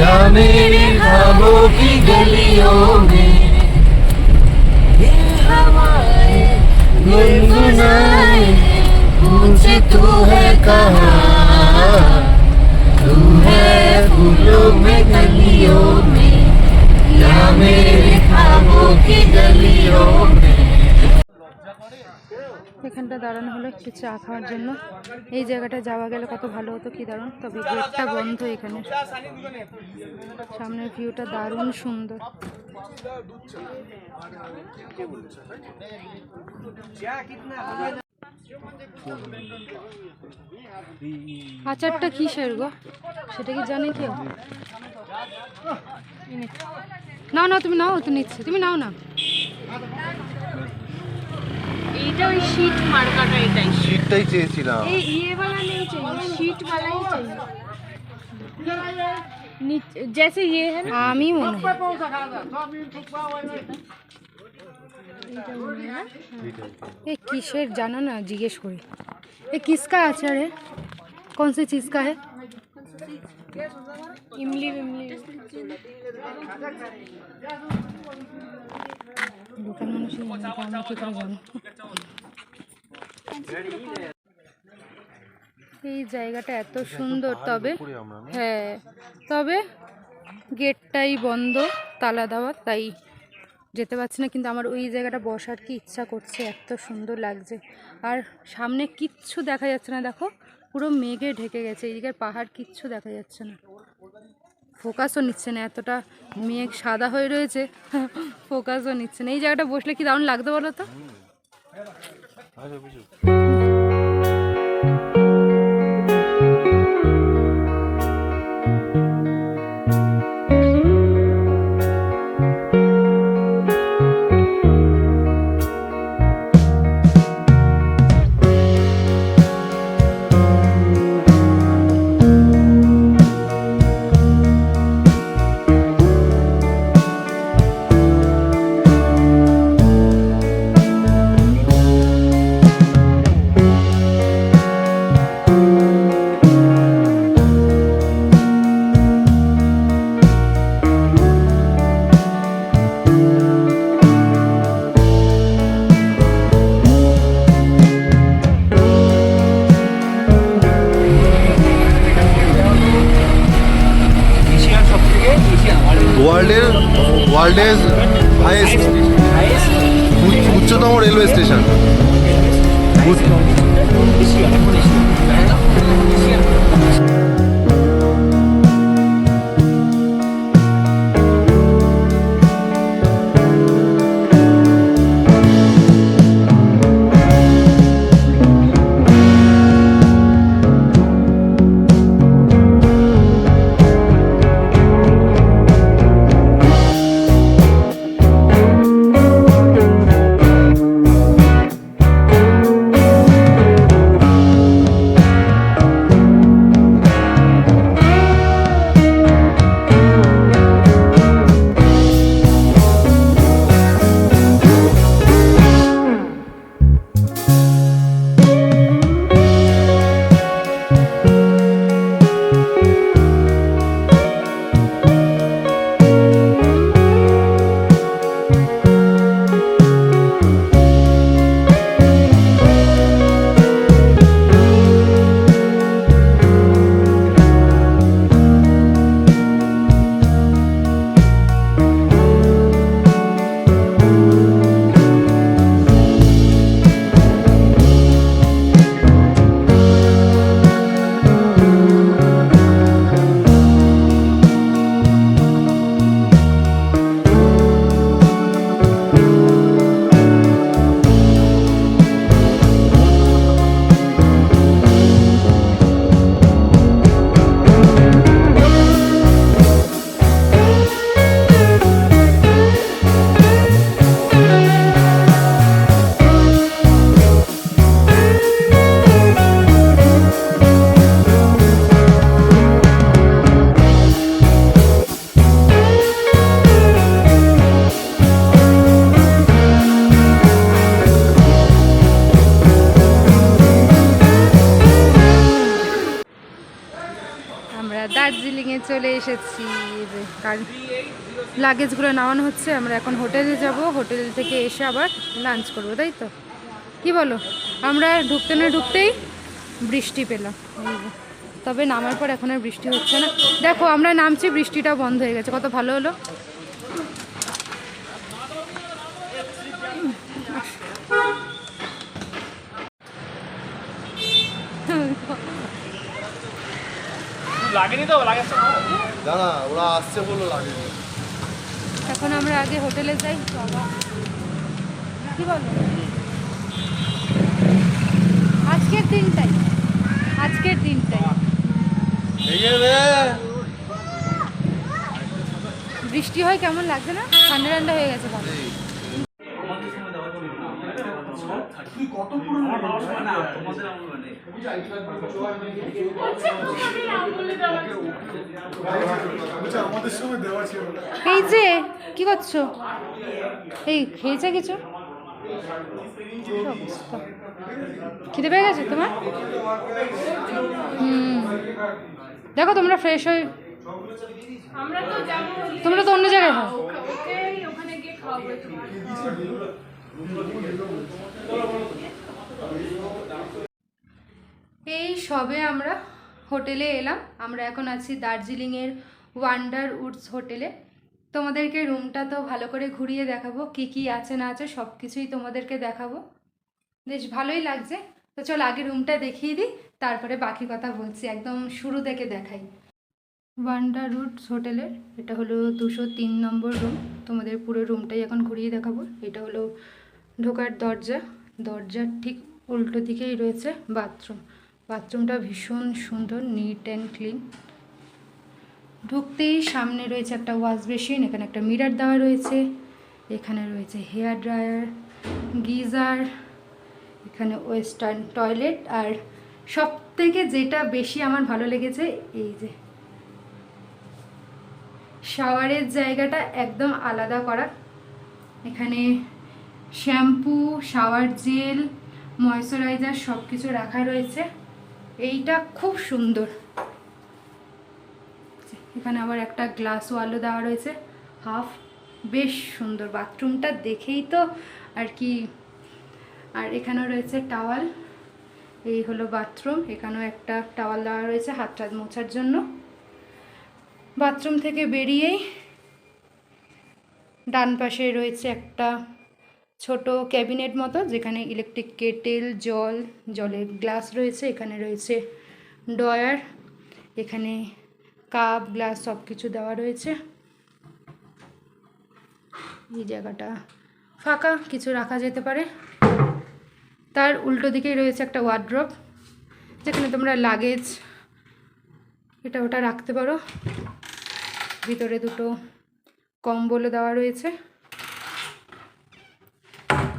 या मेरे ख्वाबों की गलियों में ये हवाएँ गुनगुनाए पूछे तू है कहाँ तू है फूलों में गलियों में या मेरे ख्वाबों की गलियों में। এখানটা দাঁড়ানো হলো, একটু চা খাওয়ার জন্য। এই জায়গাটা যাওয়া গেলে কত ভালো হতো, কি দারুণ। তবে গেটটা বন্ধ এখানে। সামনের ভিউটা দারুণ সুন্দর। আচারটা কিসের গো? সেটা কি জানে কেউ নাও না তুমি নাও, তো নিচ্ছে। তুমি নাও না। এইটা ওই শীট মার্কাটা এটাই শীটটাই চেয়েছিলাম। এই ইয়েওয়ালা নেই চাই আমি মনে এ কিসের? জানো না জিজ্ঞেস করি। এ কিসকা আছে রে কোন সে চিজ কা হ্যাঁ ইমলি বিমলি দোকান মানুষের এই জায়গাটা এত সুন্দর, তবে হ্যাঁ তবে গেটটাই বন্ধ, তালা দেওয়া, তাই যেতে পারছি না, কিন্তু আমার ওই জায়গাটা বসার কি ইচ্ছা করছে, এত সুন্দর লাগছে। আর সামনে কিচ্ছু দেখা যাচ্ছে না, দেখো পুরো মেঘে ঢেকে গেছে এইদিকের পাহাড় কিচ্ছু দেখা যাচ্ছে না। ফোকাসও নিচ্ছে না, এতটা মেঘ সাদা হয়ে রয়েছে ফোকাসও নিচ্ছে না। এই জায়গাটা বসলে কি দারুণ লাগতো বলো তো? ওয়ার্ল্ডের হাইয়েস্ট উচ্চতম রেলওয়ে স্টেশন। লাগেজগুলো নামানো হচ্ছে, আমরা এখন হোটেলে যাব হোটেল থেকে এসে আবার লাঞ্চ করব, তাই তো? কি বলো? আমরা ঢুকতে না ঢুকতেই বৃষ্টি পেলাম। তবে নামার পর এখন আর বৃষ্টি হচ্ছে না। দেখো, আমরা নামছি বৃষ্টিটা বন্ধ হয়ে গেছে। কত ভালো হলো। দাঁড়া ওরা আসছে বলল লাগে এখন আমরা আগে হোটেলে যাই বাবা। কি বলো? আজকের দিনটাই আজকের দিনটাই। বৃষ্টি হয় কেমন লাগছে না? ঠান্ডা ঠান্ডা হয়ে গেছে ভালো এই যে কি করছ? এই খেয়েছে কিছু? খিদে পেয়ে গেছে তোমার? হুম। দেখো তোমরা ফ্রেশ হয়ে তোমরা তো অন্য জায়গায় খাও। এই সবে আমরা হোটেলে এলাম। আমরা এখন আছি দার্জিলিংয়ের ওয়ান্ডার উডস হোটেলে। তোমাদেরকে রুমটা তো ভালো করে ঘুরিয়ে দেখাবো, কি কি আছে না আছে সব কিছুই তোমাদেরকে দেখাবো। বেশ ভালোই লাগছে। তো চল আগে রুমটা দেখিয়ে দিই, তারপরে বাকি কথা বলছি, একদম শুরু থেকে দেখাই। ওয়ান্ডার উডস হোটেলের এটা হলো দুশো তিন নম্বর রুম। তোমাদের পুরো রুমটাই এখন ঘুরিয়ে দেখাবো। এটা হলো ঢোকার দরজা। দরজার ঠিক উল্টো দিকেই রয়েছে বাথরুম। বাথরুমটা ভীষণ সুন্দর নিট অ্যান্ড ক্লিন ঢুকতেই সামনে রয়েছে একটা ওয়াশ বেসিন এখানে একটা মিরার দেওয়া রয়েছে, এখানে রয়েছে হেয়ার ড্রায়ার গিজার, এখানে ওয়েস্টার্ন টয়লেট আর সব থেকে যেটা বেশি আমার ভালো লেগেছে এই যে শাওয়ারের জায়গাটা একদম আলাদা করা। এখানে শ্যাম্পু শাওয়ার জেল ময়শ্চারাইজার সব কিছু রাখা রয়েছে। এইটা খুব সুন্দর। এখানে আবার একটা গ্লাস ওয়ালও দেওয়া রয়েছে। হাফ বেশ সুন্দর। বাথরুমটা দেখেই তো আর কি। আর এখানেও রয়েছে টাওয়াল এই হলো বাথরুম এখানেও একটা টাওয়াল দেওয়া রয়েছে হাত টাত মোছার জন্য। বাথরুম থেকে বেরিয়েই ডান পাশে রয়েছে একটা ছোট ক্যাবিনেট মতো, যেখানে ইলেকট্রিক কেটেল জল, জলের গ্লাস রয়েছে, এখানে রয়েছে ডয়ার এখানে কাপ গ্লাস সব কিছু দেওয়া রয়েছে। এই জায়গাটা ফাঁকা, কিছু রাখা যেতে পারে। তার উল্টো দিকেই রয়েছে একটা ওয়ার্ড্রপ যেখানে তোমরা লাগেজ এটা ওটা রাখতে পারো। ভিতরে দুটো কম্বলও দেওয়া রয়েছে।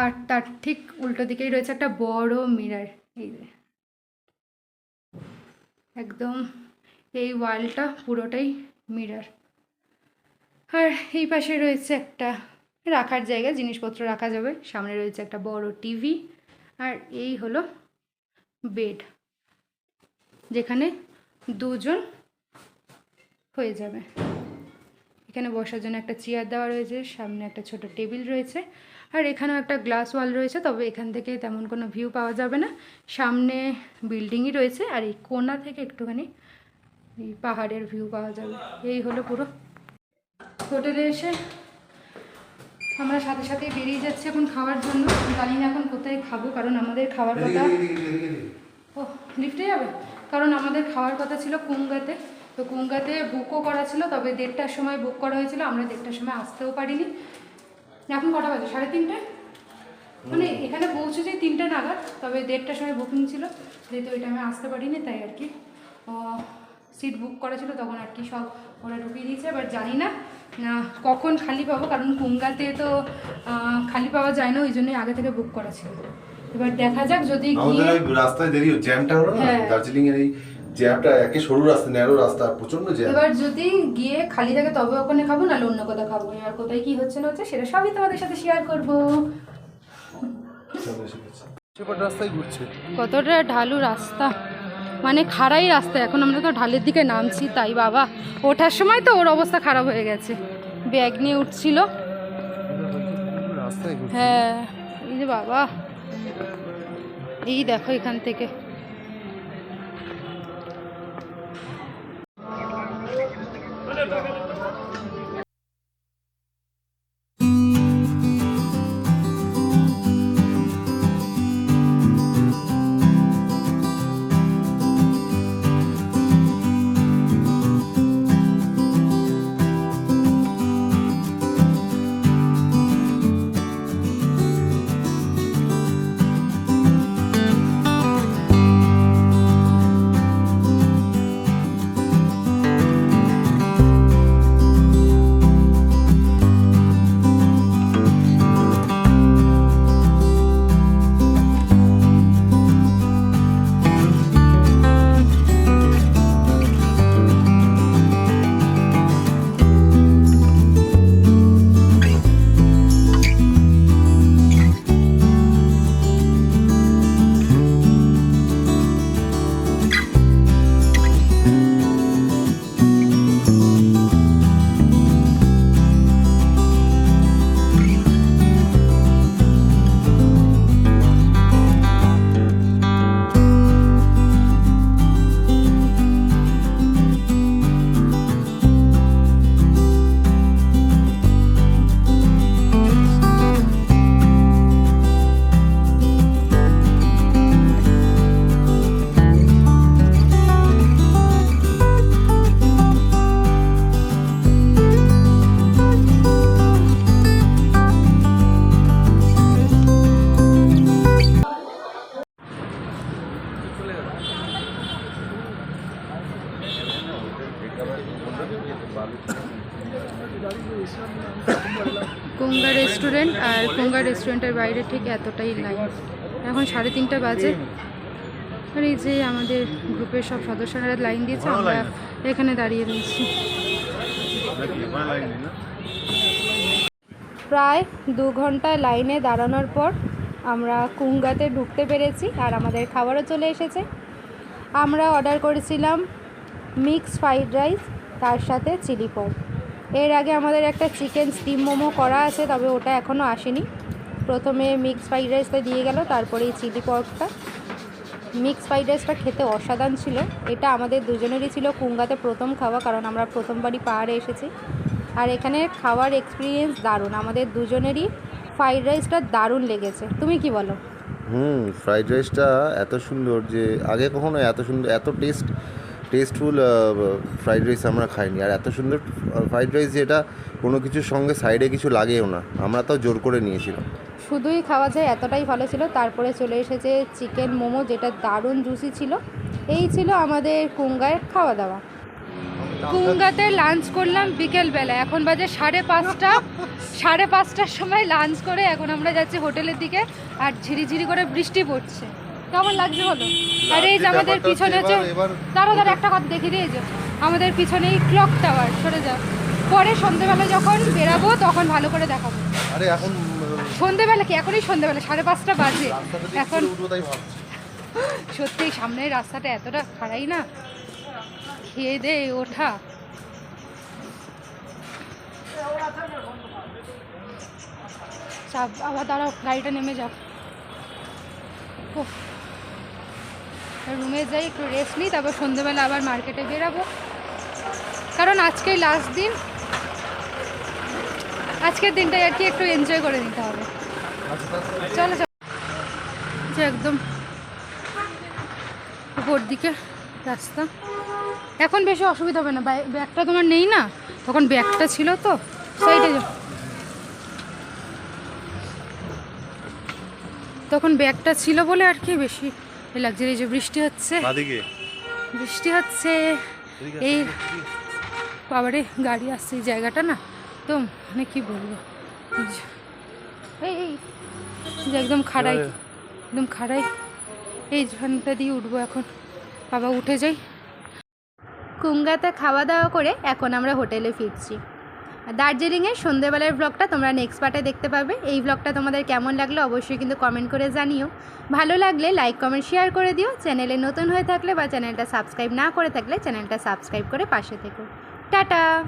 আর তার ঠিক উল্টো দিকেই রয়েছে একটা বড় মিরার এই একদম এই ওয়ালটা পুরোটাই মিরার আর এই পাশে রয়েছে একটা রাখার জায়গা, জিনিসপত্র রাখা যাবে। সামনে রয়েছে একটা বড় টিভি আর এই হলো বেড যেখানে দুজন হয়ে যাবে। এখানে বসার জন্য একটা চেয়ার দেওয়া রয়েছে সামনে একটা ছোট টেবিল রয়েছে আর এখানেও একটা গ্লাস ওয়াল রয়েছে তবে এখান থেকে তেমন কোনো ভিউ পাওয়া যাবে না। সামনে বিল্ডিংই রয়েছে আর এই কোনা থেকে একটুখানি এই পাহাড়ের ভিউ পাওয়া যাবে। এই হলো পুরো। হোটেলে এসে আমরা সাথে সাথে বেরিয়ে যাচ্ছি এখন খাওয়ার জন্য। জানি না এখন কোথায় খাব কারণ আমাদের খাওয়ার কথা ও লিফটে যাবে? কারণ আমাদের খাওয়ার কথা ছিল কুঙ্গাতে তো কুঙ্গাতে বুকও করা ছিল তবে দেড়টার সময় বুক করা হয়েছিল আমরা দেড়টার সময় আসতেও পারিনি। এখন কটা বাজে? সাড়ে তিনটে? মানে এখানে পৌঁছেছি তিনটে নাগাদ তবে দেড়টার সময় বুকিং ছিল যেহেতু ওই টাইমে আসতে পারিনি তাই আর কি। সিট বুক করা ছিল তখন আর কি সব ওরা ঢুকিয়ে দিয়েছে এবার জানি না কখন খালি পাবো কারণ কুঙ্গাতে তো খালি পাওয়া যায় না ওই জন্যই আগে থেকে বুক করা ছিল। এবার দেখা যাক যদি রাস্তায় দেরি হচ্ছে জ্যামটা হলো হ্যাঁ। দার্জিলিং এর এই জ্যামটা একে সরু রাস্তা ন্যারো রাস্তা প্রচণ্ড জ্যাম। এবার যদি গিয়ে খালি থাকে তবে ওখানে খাব নাহলে অন্য কোথাও খাব। এবার কোথায় কি হচ্ছে না হচ্ছে সেটা সবই তোমাদের সাথে শেয়ার করব। সেপার রাস্তায় ঘুরছে। কতটা ঢালু রাস্তা। মানে খাড়াই রাস্তা এখন আমরা তো ঢালের দিকে নামছি তাই বাবা। ওঠার সময় তো ওর অবস্থা খারাপ হয়ে গেছে। ব্যাগ নিয়ে উঠছিল। হ্যাঁ এই যে বাবা। এই দেখো এখান থেকে। রেস্টুরেন্টের বাইরে ঠিক এতটাই লাইন এখন সাড়ে তিনটা বাজে। আর এই যে আমাদের গ্রুপের সব সদস্যরা লাইন দিয়েছে আমরা এখানে দাঁড়িয়ে রয়েছি। প্রায় দু ঘণ্টা লাইনে দাঁড়ানোর পর আমরা কুঙ্গাতে ঢুকতে পেরেছি আর আমাদের খাবারও চলে এসেছে। আমরা অর্ডার করেছিলাম মিক্স ফ্রাইড রাইস তার সাথে চিলি পপ এর আগে আমাদের একটা চিকেন স্টিম মোমো করা আছে তবে ওটা এখনও আসেনি। প্রথমে মিক্স ফ্রাইড রাইসটা দিয়ে গেল, তারপরে এই চিলি পপটা মিক্স ফ্রাইড রাইসটা খেতে অসাধারণ ছিল। এটা আমাদের দুজনেরই ছিল কুঙ্গাতে প্রথম খাওয়া, কারণ আমরা প্রথমবারই পাহাড়ে এসেছি। আর এখানে খাওয়ার এক্সপিরিয়েন্স দারুণ। আমাদের দুজনেরই ফ্রাইড রাইসটা দারুণ লেগেছে। তুমি কি বলো? হুম ফ্রাইড রাইসটা এত সুন্দর যে আগে কখনো এত সুন্দর, এত টেস্ট টেস্টফুল ফ্রাইড রাইস আমরা খাইনি। আর এত সুন্দর ফ্রাইড রাইস যেটা কোনো কিছুর সঙ্গে সাইডে কিছু লাগেও না। আমরা তাও জোর করে নিয়েছিলাম। শুধুই খাওয়া যায়, এতটাই ভালো ছিল। তারপরে চলে এসেছে চিকেন মোমো, যেটা দারুণ জুসি ছিল। এই ছিল আমাদের কুঙ্গায় খাওয়া দাওয়া কুঙ্গাতে লাঞ্চ করলাম বিকেলবেলা। এখন বাজে সাড়ে পাঁচটা। সাড়ে পাঁচটার সময় লাঞ্চ করে এখন আমরা যাচ্ছি হোটেলের দিকে। আর ঝিরিঝিরি করে বৃষ্টি পড়ছে। কেমন লাগছে বলো? আর এই যে আমাদের পিছনে হচ্ছে দাঁড়া দাঁড়া একটা কথা দেখি দিয়ে যে আমাদের পিছনেই ক্লক টাওয়ার সরে যাও। পরে সন্ধেবেলা যখন বেরাবো তখন ভালো করে দেখাবো। আরে এখন সন্ধেবেলা কি? এখনই সন্ধেবেলা সাড়ে পাঁচটা বাজে। এখন সত্যি সামনের রাস্তাটা এতটা খাড়াই না? খেয়ে দে ওঠা। আবার দাঁড়াও গাড়িটা নেমে যাও রুমে যাই, একটু রেস্ট নিই, তারপর সন্ধ্যেবেলা আবার মার্কেটে বেরাবো। কারণ আজকেই লাস্ট দিন। আজকের দিনটাই আর কি একটু এনজয় করে নিতে হবে। চলো চলো। একদম উপর দিকে রাস্তা। এখন বেশি অসুবিধা হবে না। ব্যাগটা তোমার নেই না? তখন ব্যাগটা ছিল তো সাইডে তখন ব্যাগটা ছিল বলে আর কি বেশি লাগছে এই যে বৃষ্টি হচ্ছে। বৃষ্টি হচ্ছে এই বাবারে গাড়ি আসছে এই জায়গাটা না? তো মানে কি বলব? এই এই এই যে একদম খাড়াই একদম খাড়াই। এই ঝানটা দিয়ে উঠবো এখন। বাবা উঠে যাই। কুঙ্গাতে খাওয়া দাওয়া করে এখন আমরা হোটেলে ফিরছি। দার্জিলিংয়ের সন্ধেবেলার ব্লগটা তোমরা নেক্সট পার্টে দেখতে পাবে। এই ব্লগটা তোমাদের কেমন লাগল অবশ্যই কিন্তু কমেন্ট করে জানিও। ভালো লাগলে লাইক কমেন্ট শেয়ার করে দিও। চ্যানেলে নতুন হয়ে থাকলে বা চ্যানেলটা সাবস্ক্রাইব না করে থাকলে চ্যানেলটা সাবস্ক্রাইব করে পাশে থেকো। টাটা!